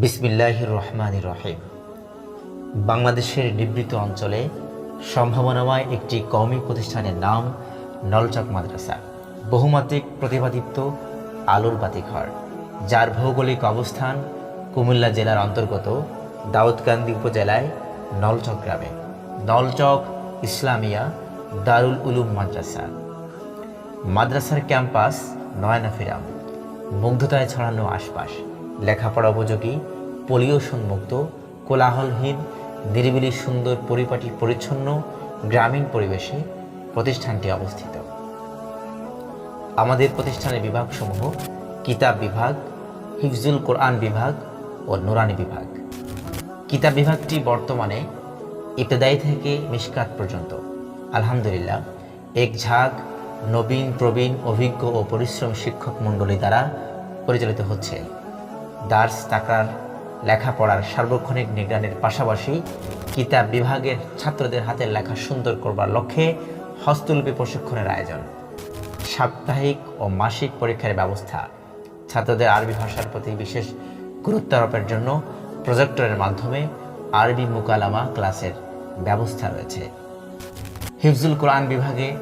বিসমিল্লাহ রহমান রহিম। বাংলাদেশের নিবৃত অঞ্চলে সম্ভাবনাময় একটি কওমি প্রতিষ্ঠানের নাম নলচক মাদ্রাসা, বহুমাত্রিক প্রতিভাদীপ্ত আলোর বাতিঘর, যার ভৌগোলিক অবস্থান কুমিল্লা জেলার অন্তর্গত দাউদকান্দি উপজেলায় নলচক গ্রামে, নলচক ইসলামিয়া দারুল উলুম মাদ্রাসা। মাদ্রাসার ক্যাম্পাস নয়নাফিরাম, মুগ্ধতায় ছড়ানো আশপাশ লেখাপড়া উপযোগী পলিউশন মুক্ত কোলাহলহীন, নিরিবিলি সুন্দর পরিপাটি পরিচ্ছন্ন, গ্রামীণ পরিবেশে প্রতিষ্ঠানটি অবস্থিত। আমাদের প্রতিষ্ঠানের বিভাগসমূহ কিতাব বিভাগ, হিফজুল কোরআন বিভাগ ও নুরানি বিভাগ। কিতাব বিভাগটি বর্তমানে ইবতদায়ী থেকে মিশকাত পর্যন্ত। আলহামদুলিল্লাহ, এক ঝাঁক, নবীন, প্রবীণ, অভিজ্ঞ ও পরিশ্রম শিক্ষক মণ্ডলী দ্বারা পরিচালিত হচ্ছে। দার্স তাকার লেখাপড়ার সার্বক্ষণিক নিগরানের পাশাপাশি কিতাব বিভাগের ছাত্রদের হাতের লেখা সুন্দর করবার লক্ষ্যে হস্তলিপি প্রশিক্ষণের আয়োজন। সাপ্তাহিক ও মাসিক পরীক্ষার ব্যবস্থা। ছাত্রদের আরবি ভাষার প্রতি বিশেষ গুরুত্ব আরোপের জন্য প্রজেক্টরের মাধ্যমে আরবি মুকালামা ক্লাসের ব্যবস্থা রয়েছে। হিফজুল কোরআন বিভাগে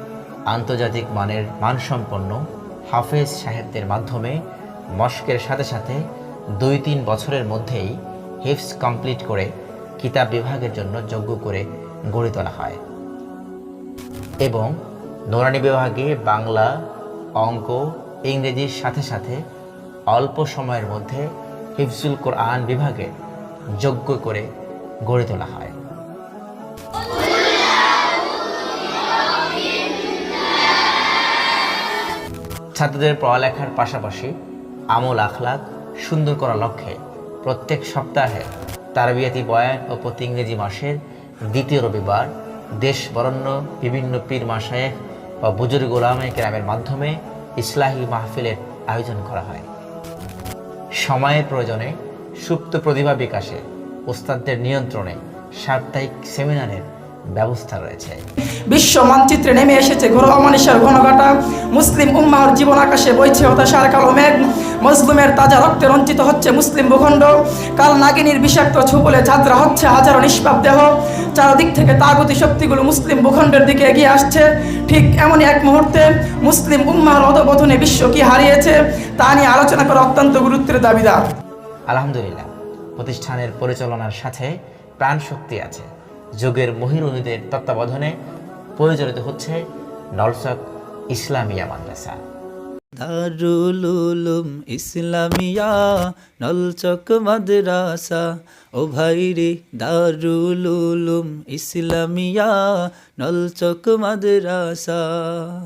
আন্তর্জাতিক মানের মানসম্পন্ন হাফেজ সাহেবদের মাধ্যমে মস্কের সাথে সাথে দুই তিন বছরের মধ্যেই হিফস কমপ্লিট করে কিতাব বিভাগের জন্য যোগ্য করে গড়ে তোলা হয়। এবং নোরানি বিভাগে বাংলা, অঙ্ক, ইংরেজির সাথে সাথে অল্প সময়ের মধ্যে হিফজুল কোরআন বিভাগে যোগ্য করে গড়ে তোলা হয়। ছাত্রদের পড়ালেখার পাশাপাশি আমল আখলাক সুন্দর করার লক্ষ্যে প্রত্যেক সপ্তাহে তারবিয়াতি বয়ান ও প্রতি ইংরেজি মাসের দ্বিতীয় রবিবার দেশ বরণ্য বিভিন্ন পীর মাসায়েক বা বুজুর গোলামে গ্রামের মাধ্যমে ইসলাহী মাহফিলের আয়োজন করা হয়। সময়ের প্রয়োজনে সুপ্ত প্রতিভা বিকাশে ওস্তাদদের নিয়ন্ত্রণে সাপ্তাহিক সেমিনারের ব্যবস্থা রয়েছে। বিশ্ব মানচিত্রে নেমে এসেছে ঘোর অমানিসার ঘনঘটা। মুসলিম উম্মাহর জীবন আকাশে বইছে হতাশার কালো মেঘ। মজলুমের তাজা রক্তে রঞ্চিত হচ্ছে মুসলিম ভূখণ্ড। কাল নাগিনীর বিষাক্ত ছুপলে যাত্রা হচ্ছে হাজারো নিষ্পাপ দেহ। চারদিক থেকে তাগতি শক্তিগুলো মুসলিম ভূখণ্ডের দিকে এগিয়ে আসছে। ঠিক এমনই এক মুহূর্তে মুসলিম উম্মাহর অধপতনে বিশ্ব কি হারিয়েছে তা নিয়ে আলোচনা করা অত্যন্ত গুরুত্বের দাবিদার। আলহামদুলিল্লাহ প্রতিষ্ঠানের পরিচালনার সাথে প্রাণ শক্তি আছে। যুগের মহিরুদের তত্ত্বাবধানে পরিচালিত হচ্ছে নলসক ইসলামিয়া মাদ্রাসা। দারুলুম ইসলামিয়া নলচক মাদ্রাসা, ও ভাই রে দারুল উলুম ইসলামিয়া নলচক মাদ্রাসা।